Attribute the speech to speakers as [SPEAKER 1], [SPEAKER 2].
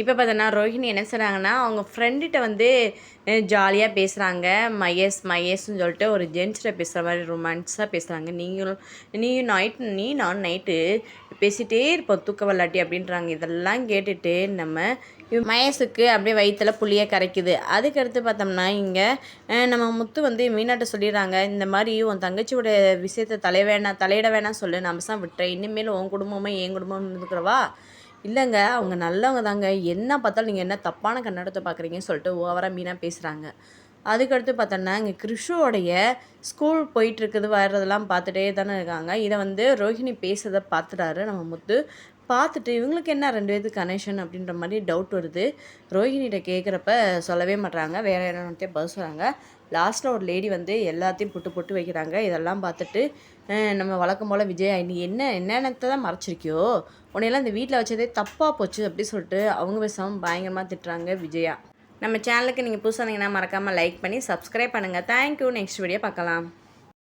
[SPEAKER 1] இப்போ பார்த்தோன்னா ரோஹிணி என்ன செய்கிறாங்கன்னா அவங்க ஃப்ரெண்டுகிட்ட வந்து ஜாலியாக பேசுகிறாங்க மகேஷ் மகேஷ்னு சொல்லிட்டு ஒரு ஜென்ஸ்கிட்ட பேசுகிற மாதிரி ரொமான்ஸாக பேசுகிறாங்க நீங்களும் நீயும் நைட் நீ நான் நைட்டு பேசிகிட்டே இருப்போம். தூக்க வல்லாட்டி அப்படின்றாங்க. இதெல்லாம் கேட்டுட்டு நம்ம மயசுக்கு அப்படியே வயிற்றுல புளியை கரைக்குது. அதுக்கடுத்து பார்த்தோம்னா இங்கே நம்ம முத்து வந்து மீனாட்ட சொல்லிடுறாங்க. இந்த மாதிரி உன் தங்கச்சியோட விஷயத்தை தலை வேணாம் தலையிட வேணாம் சொல்லு. நம்ம தான் விட்டுறேன் இனிமேல் உன் குடும்பமும் என் குடும்பம் இருக்கிறவா? இல்லைங்க அவங்க நல்லவங்க தாங்க. என்ன பார்த்தாலும் நீங்கள் என்ன தப்பான கண்ணோட்டத்தை பார்க்குறீங்கன்னு சொல்லிட்டு ஓவராக மீனாக பேசுகிறாங்க அதுக்கடுத்து பார்த்தோன்னா இங்கே கிருஷோடைய ஸ்கூல் போயிட்டுருக்குது வர்றதெல்லாம் பார்த்துட்டே தானே இருக்காங்க. இதை வந்து ரோஹிணி பேசுறதை பார்த்துட்டாரு. நம்ம முத்து பார்த்துட்டு இவங்களுக்கு என்ன ரெண்டு பேருக்கு கனெக்ஷன் அப்படின்ற மாதிரி டவுட் வருது. ரோஹிணிகிட்ட கேட்குறப்ப சொல்லவே மாட்றாங்க. வேறு என்னத்தையும் பதில் சொல்கிறாங்க லாஸ்ட்டில் ஒரு லேடி வந்து எல்லாத்தையும் புட்டு புட்டு வைக்கிறாங்க. இதெல்லாம் பார்த்துட்டு நம்ம வழக்கம் போல் விஜய் நீ என்ன என்னென்னத்தை தான் மறைச்சிருக்கியோ உன்னையெல்லாம் இந்த வீட்டில் வச்சதே தப்பாக போச்சு அப்படி சொல்லிட்டு அவங்க பேசாமல் பயங்கரமாக திட்டுறாங்க விஜயா. நம்ம சேனலுக்கு நீங்கள் புதுசாக இருந்தீங்கன்னா மறக்காமல் லைக் பண்ணி சப்ஸ்கிரைப் பண்ணுங்கள் தேங்க்யூ நெக்ஸ்ட் வீடியோ பார்க்கலாம்.